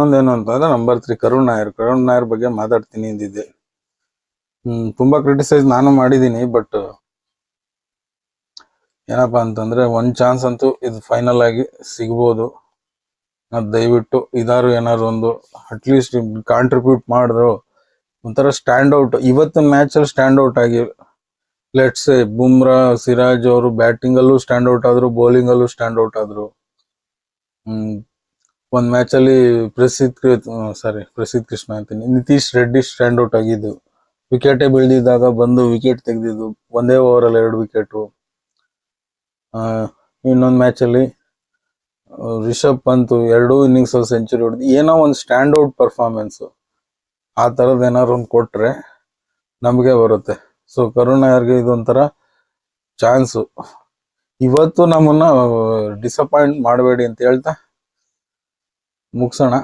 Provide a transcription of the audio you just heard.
ಇನ್ನೊಂದೇನು ಅಂತಂದ್ರೆ number three Karun Nair. Karun Nair ಬಗ್ಗೆ ಮಾತಾಡ್ತೀನಿ ಅಂದಿದ್ದೆ. ಹ್ಮ್, ತುಂಬಾ ಕ್ರಿಟಿಸೈಸ್ ನಾನು ಮಾಡಿದ್ದೀನಿ ಬಟ್ ಏನಪ್ಪಾ ಅಂತಂದ್ರೆ ಒಂದ್ ಚಾನ್ಸ್ ಅಂತೂ ಇದು ಫೈನಲ್ ಆಗಿ ಸಿಗ್ಬೋದು. ದಯವಿಟ್ಟು ಇದಾರು ಏನಾದ್ರು ಒಂದು ಅಟ್ಲೀಸ್ಟ್ ಕಾಂಟ್ರಿಬ್ಯೂಟ್ ಮಾಡಿದ್ರು. ಒಂಥರ ಸ್ಟ್ಯಾಂಡ್ ಔಟ್ ಇವತ್ತು ಮ್ಯಾಚ್ ಅಲ್ಲಿ ಸ್ಟ್ಯಾಂಡ್ ಔಟ್ ಆಗಿ ಲೆಟ್ಸ್ ಬುಮ್ರಾ, ಸಿರಾಜ್ ಅವರು ಬ್ಯಾಟಿಂಗ್ ಅಲ್ಲೂ ಸ್ಟ್ಯಾಂಡ್ ಔಟ್ ಆದ್ರು ಬೌಲಿಂಗ್ ಅಲ್ಲೂ ಸ್ಟ್ಯಾಂಡ್ ಔಟ್ ಆದ್ರು. ಒಂದ್ ಮ್ಯಾಚ್ ಅಲ್ಲಿ ಪ್ರಸಿದ್ಧ ಸಾರಿ ಪ್ರಸಿದ್ಧ ಕೃಷ್ಣ ಅಂತೀನಿ. ನಿತೀಶ್ ರೆಡ್ಡಿ ಸ್ಟ್ಯಾಂಡ್ ಔಟ್ ಆಗಿದ್ದು ವಿಕೆಟೇ ಬೀಳ್ದಿದ್ದಾಗ ಬಂದು ವಿಕೆಟ್ ತೆಗೆದಿದ್ದು, ಒಂದೇ ಓವರ್ ಅಲ್ಲಿ ಎರಡು ವಿಕೆಟ್ ಇನ್ನೊಂದ್ ಮ್ಯಾಚ್ ಅಲ್ಲಿ ರಿಷಬ್ ಪಂತ್ ಎರಡೂ ಇನ್ನಿಂಗ್ಸ್ ಅಲ್ಲಿ ಸೆಂಚುರಿ ಹೊಡೆದು ಏನೋ ಒಂದು ಸ್ಟ್ಯಾಂಡ್ ಔಟ್ ಪರ್ಫಾರ್ಮೆನ್ಸ್ ಆ ಥರದ್ದು ಏನಾದ್ರು ಒಂದು ಕೊಟ್ರೆ ನಮಗೆ ಬರುತ್ತೆ. ಸೊ ಕರುಣಾರ್ಗೆ ಇದೊಂಥರ ಚಾನ್ಸು ಇವತ್ತು ನಮ್ಮನ್ನ ಡಿಸಪಾಯಿಂಟ್ ಮಾಡಬೇಡಿ ಅಂತ ಹೇಳ್ತಾ ಮುಗ್ಸೋಣ